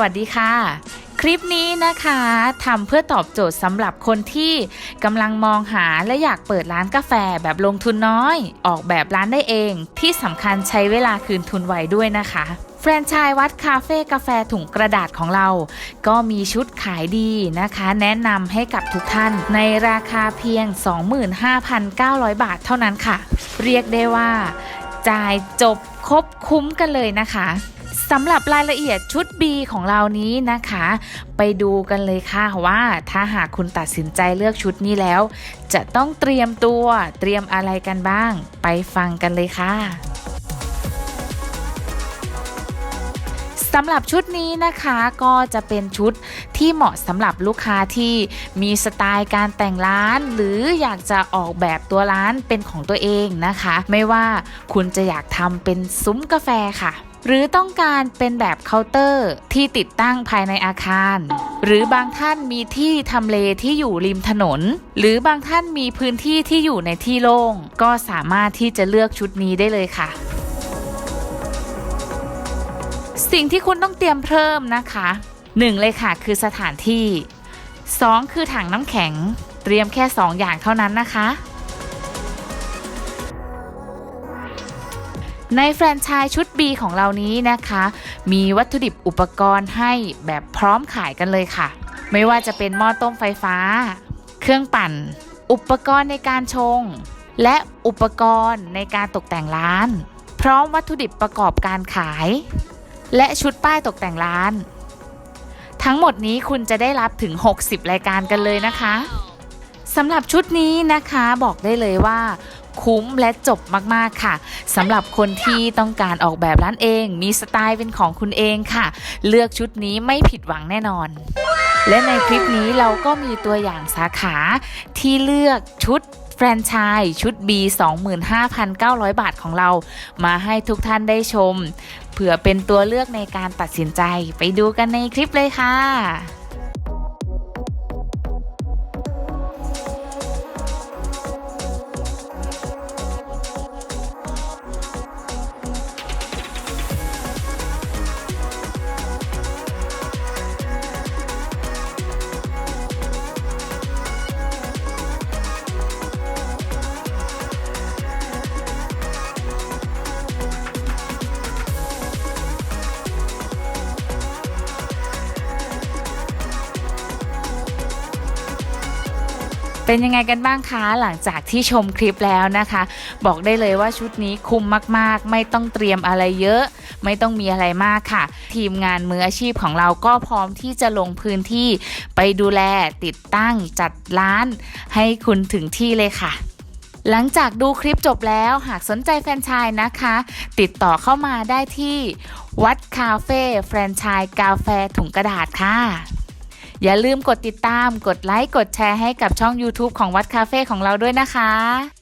วัสดีค่ะ คลิปนี้นะคะทำเพื่อตอบโจทย์สำหรับคนที่กำลังมองหาและอยากเปิดร้านกาแฟแบบลงทุนน้อย ออกแบบร้านได้เอง ที่สำคัญใช้เวลาคืนทุนไวด้วยนะคะแฟรนไชส์วัดคาเฟ่กาแฟถุงกระดาษของเรา ก็มีชุดขายดีนะคะ แนะนำให้กับทุกท่านในราคาเพียง 25,900 บาทเท่านั้นค่ะ เรียกได้ว่า จ่ายจบครบคุ้มกันเลยนะคะ สำหรับรายละเอียดชุด B ของเรานี้นะคะ ไปดูกันเลยค่ะว่าถ้าหากคุณตัดสินใจเลือกชุดนี้แล้ว จะต้องเตรียมตัวเตรียมอะไรกันบ้าง ไปฟังกันเลยค่ะสำหรับชุดนี้นะคะก็จะเป็นชุดที่เหมาะสำหรับลูกค้าที่มีสไตล์การแต่งร้าน หรืออยากจะออกแบบตัวร้านเป็นของตัวเองนะคะ ไม่ว่าคุณจะอยากทำเป็นซุ้มกาแฟค่ะ หรือต้องการเป็นแบบเคาน์เตอร์ที่ติดตั้งภายในอาคาร หรือบางท่านมีที่ทำเลที่อยู่ริมถนน หรือบางท่านมีพื้นที่ที่อยู่ในที่โล่ง ก็สามารถที่จะเลือกชุดนี้ได้เลยค่ะสิ่งที่คุณต้องเตรียมเพิ่มนะคะ 1 เลยค่ะคือสถานที่ 2 คือถังน้ำแข็ง เตรียมแค่ 2 อย่างเท่านั้นนะคะ ในแฟรนไชส์ชุด B ของเรานี้นะคะ มีวัตถุดิบอุปกรณ์ให้แบบพร้อมขายกันเลยค่ะ ไม่ว่าจะเป็นหม้อต้มไฟฟ้า เครื่องปั่น อุปกรณ์ในการชง และอุปกรณ์ในการตกแต่งร้าน พร้อมวัตถุดิบประกอบการขาย และชุดป้ายตกแต่งร้าน ทั้งหมดนี้คุณจะได้รับถึง 60 รายการกันเลยนะคะสำหรับชุดนี้นะคะบอกได้เลยว่า คุ้มและจบมากๆค่ะสำหรับคนที่ต้องการออกแบบร้านเอง มีสไตล์เป็นของคุณเองค่ะ เลือกชุดนี้ไม่ผิดหวังแน่นอน และในคลิปนี้เราก็มีตัวอย่างสาขาที่เลือกชุดแฟรนไชส์ชุด B 25,900 บาทของเรา มาให้ทุกท่านได้ชม เผื่อเป็นตัวเลือกในการตัดสินใจไปดูกันในคลิปเลยค่ะ เป็นยังไงกันบ้างคะหลังจากที่ชมคลิปแล้วนะคะ บอกได้เลยว่าชุดนี้คุ้มมากๆ ไม่ต้องเตรียมอะไรเยอะ ไม่ต้องมีอะไรมากค่ะ ทีมงานมืออาชีพของเราก็พร้อมที่จะลงพื้นที่ไปดูแลติดตั้งจัดร้าน ให้คุณถึงที่เลยค่ะหลังจากดูคลิปจบแล้วหากสนใจแฟรนไชส์นะคะ ติดต่อเข้ามาได้ที่ วัดคาเฟ่แฟรนไชส์กาแฟถุงกระดาษค่ะ อย่าลืมกดติดตาม กดไลค์ กดแชร์ให้กับช่อง YouTube ของวัดคาเฟ่ของเราด้วยนะคะ